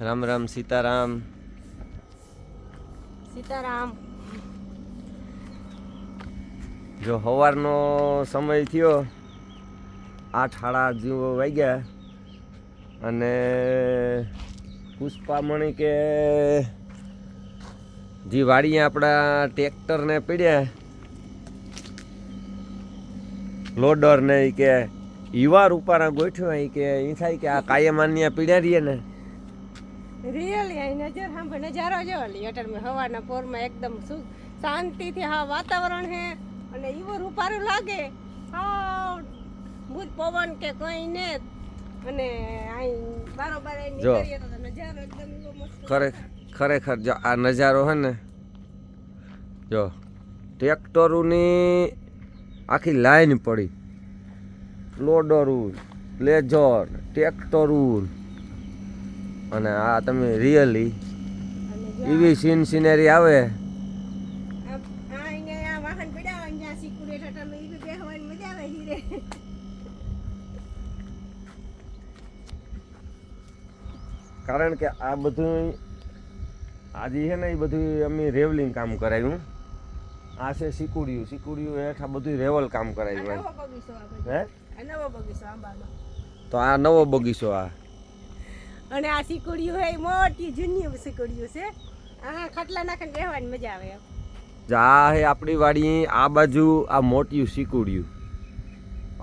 રામ રામ સીતારામ. સીતારામ. જો સવારનો સમય થયો આઠ સાડા જીવો વાગ્યા અને પુષ્પામણી કે જે વાડીએ આપણા ટ્રેક્ટરને પીડ્યા લોડર ને કે ઈવાર ઉપર ગોઠ્યો કે એ થાય કે આ કાયમાન્ય પીડ્યા રહીએ ને. રિયલી અહીં નજર સાંભળ નજારો જો અટલ મેં હવાના પોરમાં એકદમ સુ શાંતિથી હા વાતાવરણ હે અને એવું રૂપારું લાગે. હા ભૂત પવન કે કઈ ને અને અહીં બારોબાર જો. નજારો એકદમ એવો ખરે ખરેખર જો આ નજારો હે ને જો ટ્રેક્ટરોની આખી લાઈન પડી. લોડરું લેજર ટ્રેક્ટરું. અને આ તમે રિયલી એવી સીન સિનેરી આવે? કારણ કે આ બધું આજે છે ને એ બધું અમે રેવલિંગ કામ કરાવ્યું આ છે સિકુડિયું. સિકુડિયું હેઠ આ બધું રેવલ કામ કરાવ્યું. હે? તો આ નવો બગીચો આ. અને આ સીકુડિયું હોય મોટી જૂની સિકુડિયું છે. આ ખાટલા નાખીને બેહવાની મજા આવે એમ. જા હે આપણી વાડી, આ બાજુ આ મોટિયું સીકુડિયું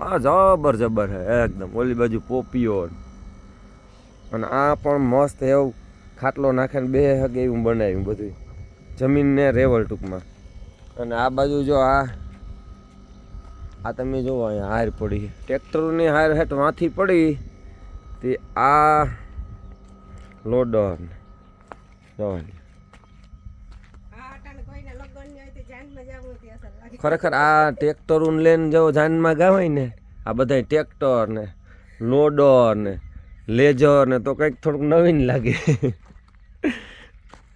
આ જબર જબર હે, એકદમ. ઓલી બાજુ પોપીઓ અને આ પણ મસ્ત એવું ખાટલો નાખીને બે હગે એવું બનાવ્યું બધું જમીનને રેવલ ટૂંકમાં. અને આ બાજુ જો આ આ તમે જુઓ અહીંયા હાર પડી ટ્રેક્ટરની હાર હેઠ વાંથી પડી. તે આ લોડર જો આ અટાણે કોઈને લગ્નની હોય તો જાનમાં જાવું હોય તે અસર લાગે ખરેખર આ ટ્રેક્ટર લઈને જો જાનમાં ગાવાય ને, આ બધા ટ્રેક્ટર ને લોડર ને લેજર ને તો કંઈક થોડુંક નવીન લાગે.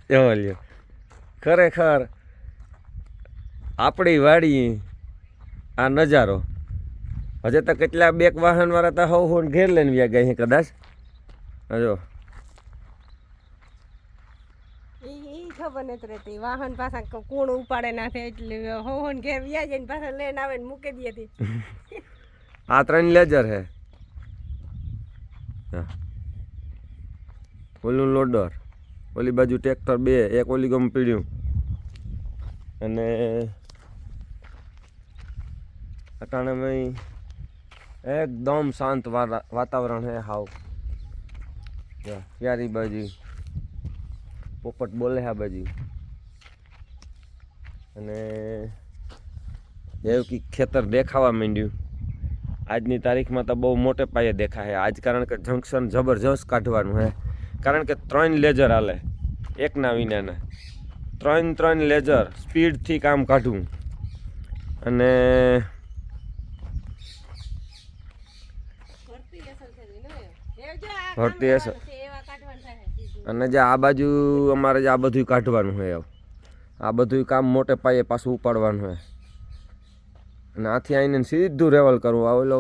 લ્યો. ખરેખર આપણી વાડી, આ નજારો. હજે તો કેટલા બેક વાહન વાળા તો હવ હોન ઘેર લઈને વ્યા ગયા કદાચ? જો. ખબર નથી રહેતી. વાહન પાછા કોણ ઉપાડે નાખે એટલે હો હો ને ઘેર વ્યા જઈને પાછા લઈને આવે ને મૂકી દે હતી આ ત્રણ લેજર હે. ઓલું લોડર. ઓલી બાજુ ટ્રેક્ટર બે એક ઓલી ગમ પીડ્યું. અને અટાણે મેં એકદમ શાંત વારા- વાતાવરણ હે હાવ. જો, યારી બાજુ? પોપટ બોલે આ બાજુ. અને એવું કે ખેતર દેખાવા માંડ્યું. આજની તારીખમાં તો બહુ મોટે પાયે દેખાય. આજ કારણ કે જંકશન જબરજસ્ત કાઢવાનું હે. કારણ કે ત્રણ લેજર હાલે. એકના વિનાના. ત્રણ ત્રણ લેજર સ્પીડથી કામ કાઢવું. અને ભરતી અસર. અને જે આ બાજુ અમારે જે આ બધું કાઢવાનું હોય આ બધું કામ મોટે પાયે પાછું ઉપાડવાનું હોય. અને આથી આવીને સીધું રેવલ કરવું. આવેલો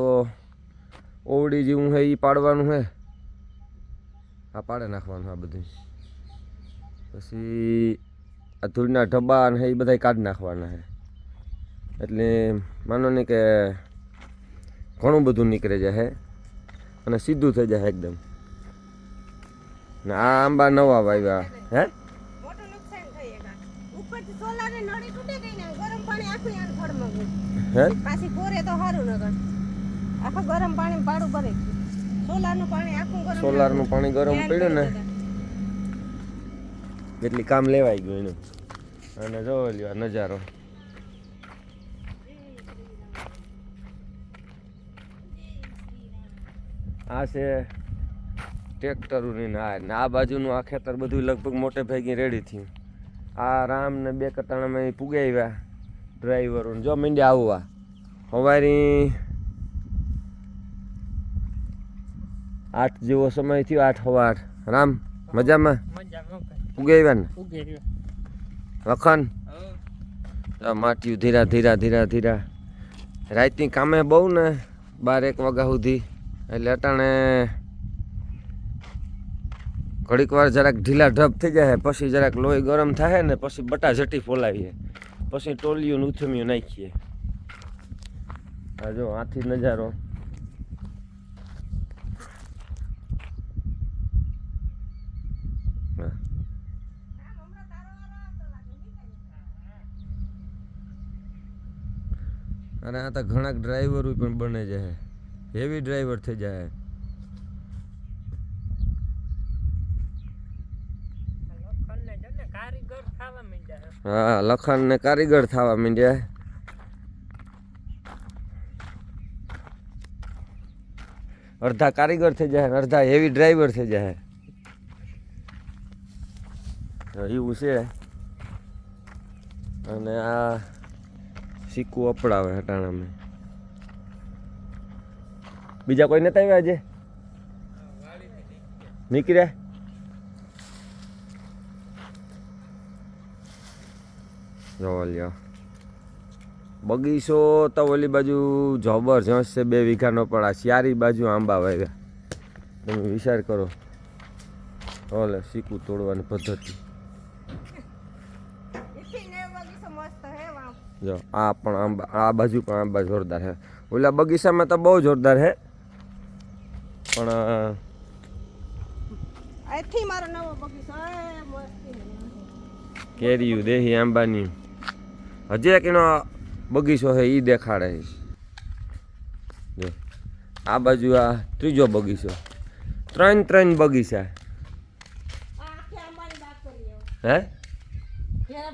ઓવડી જેવું હોય એ પાડવાનું હોય. આ પાડે નાખવાનું આ બધું પછી આ ધૂળના ઢબ્બા ને એ બધા કાઢી નાખવાના છે એટલે માનો ને કે ઘણું બધું નીકળે જાય અને સીધું થઈ જાય એકદમ. ને આંબા નવા વાવ્યા. હે? પાછી કોરે તો સારું ન કર. આખું ગરમ પાણી પાડું ભરે સોલારનું પાણી આખું ગરમ સોલારનું પાણી ગરમ પડ્યું ને. એટલી કામ લેવાઈ ગયું એનું. અને જોવા લ્યો આ નજારો. આ છે ટ્રેક્ટરોની આ ને આ બાજુનું આ ખેતર બધું લગભગ મોટે ભાગે રેડી થયું. આ રામ ને બે કટાણામાં અહીં ડ્રાઈવરોને જો મીંડ્યા આવવા. સવારી આઠ જેવો સમય થયો આઠ હવા આઠ. રામ મજામાં? પુગાવ્યા આવ્યા ને? વખન માટ્યું ધીરા ધીરા ધીરા ધીરા. રાતની કામે બહુ ને બાર એક વાગ્યા સુધી. એટલે અટાણે ઘડીક વાર જરાક ઢીલા ઢબ થઈ જાય, પછી જરાક લોહી ગરમ થાય ને પછી બટા જટી ફોલાવીએ. પછી ટોલિયું ઉથમિયું નાખીએ. આ જો આથી નજારો. અને આ તો ઘણા ડ્રાઈવરો પણ બને જાય હેવી ડ્રાઈવર થઈ જાય લોખંડને જો ને કારીગર થવા માંડ્યા છે. હા લખન ને કારીગર થવા માંડ્યા. અડધા કારીગર થઈ જાય અડધા હેવી ડ્રાઈવર થઈ જાય. એવું છે. અને આ સિક્કું અપડાવે હટાણામાં. બીજા કોઈ નતા આવ્યા આજે? નીકળ્યા? જો લ્યો. બગીચો તો ઓલી બાજુ જબરજસ્ત છે બે વીઘાનો પણ આ શિયારી બાજુ આંબા વાવ્યા તમે વિચાર કરો. ઓલે સીકું તોડવાની પદ્ધતિ. જો આ પણ આંબા આ બાજુ પણ આંબા જોરદાર છે. ઓલા બગીચામાં તો બહુ જોરદાર છે. પણ કેરીયું દેહી આંબાની. હજી એક એનો બગીચો છે એ દેખાડે છે. આ બાજુ આ ત્રીજો બગીચો. ત્રણ ત્રણ બગીચા. હે?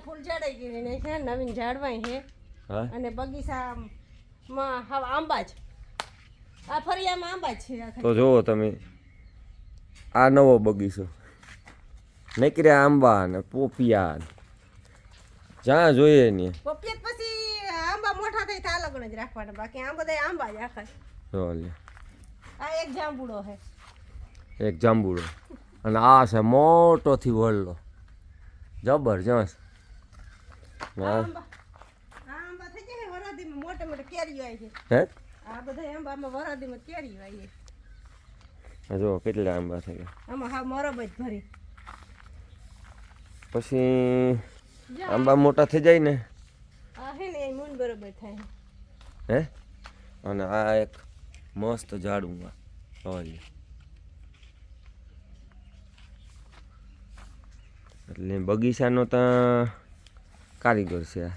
ફૂલ ઝાડાઈ છે નવીન ઝાડવાય હા. અને બગીચામાં હવે આંબા જ. આ ફરિયામાં આંબા છે તો જુઓ તમે આ નવો બગીચો. નીકળ્યા આંબા ને પોપિયા જ્યાં જોઈએ ને પપિયત પછી આંબા મોટા થઈ તા લગ્ન જ રાખવાના બાકી આ બધા આંબા જ રાખે જો લે. આ એક જાંબુડો હે એક જાંબુડો. અને આ છે મોટોથી વળલો જબરજસ્ત આંબા આંબા થઈ જાય વરાદીમાં મોટા મોટા કેરીઓ આવી છે. હે? આ બધા આંબામાં વરાદીમાં કેરીઓ આવી છે. જો કેટલા આંબા થઈ ગયા. આમાં હા મરબ જ ભરી. પછી આંબા મોટા થઈ જાય ને? હે બરોબર થાય. અને આ એક મસ્ત ઝાડું હોય એટલે બગીચાનો તો કારીગર છે આ.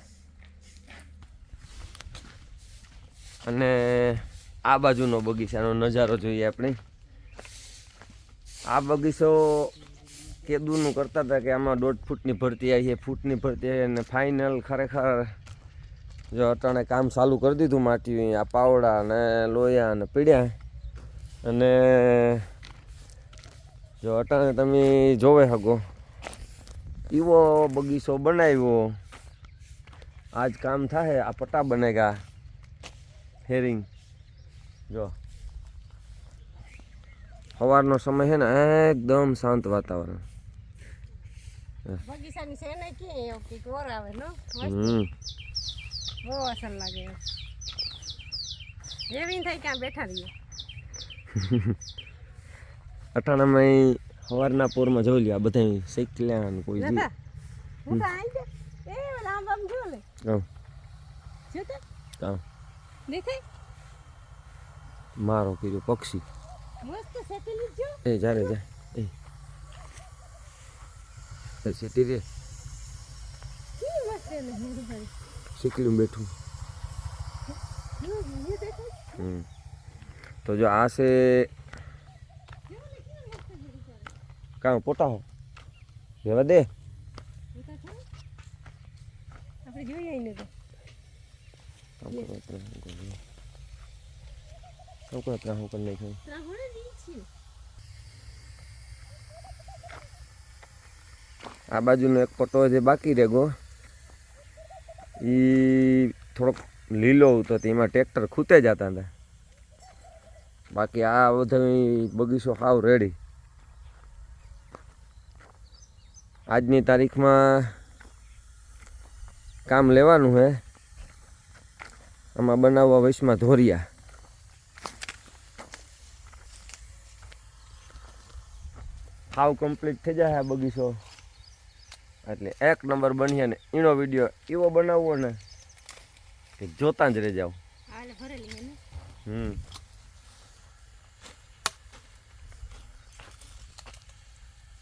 અને આ બાજુનો બગીચાનો નજારો જોઈએ આપણે. આ બગીચો કેદુનું કરતા હતા કે આમાં દોઢ ફૂટની ભરતી આવી છે, ફૂટની ભરતી આવી અને ફાઇનલ ખરેખર જો અટાણે કામ ચાલુ કરી દીધું માટી આ પાવડા અને લોયા અને પીડ્યા. અને જો અટાણે તમે જોવે શકો એવો બગીચો બનાવ્યો. આજ કામ થાય આ પટ્ટા બનેગા હેરિંગ જો. સવારનો સમય છે ને, એકદમ શાંત વાતાવરણ. બગીચાની છે ને કે કંઈક ઓર આવે નો? હમ. બહુ અસર લાગે એવી થાય ક્યાં બેઠા રહીએ? અટાણામાં સવારના પોરમાં જોઈ લ્યો આ બધા શીખલ્યા ને કોઈ હું તો આઈ છે એ આંબા આમ જો લે દેખાય મારો કીધું પક્ષી. મસ્ત સેટેલી જો એ જારે જા સેટી રે શીખલું બેઠું તો જો આ છે કાં પોતા હો રેવા દે આપણે જોઈએ આઈને તો કામ કરો કરો નાખ્યું ત્રાહોણે દી આ બાજુનો એક પટ્ટો જે બાકી રેગો એ થોડોક લીલો હતો તેમાં ટ્રેક્ટર ખૂતે જતા હતા. બાકી આ બધા બગીચો સાવ રેડી. આજની તારીખમાં કામ લેવાનું હે. આમાં બનાવવા વૈશમાં ધોરિયા. હાવ કમ્પ્લીટ થઈ જાય આ બગીચો. એટલે એક નંબર બનીએ ને એનો વીડિયો એવો બનાવવો ને કે જોતા જ રહી ને? હમ.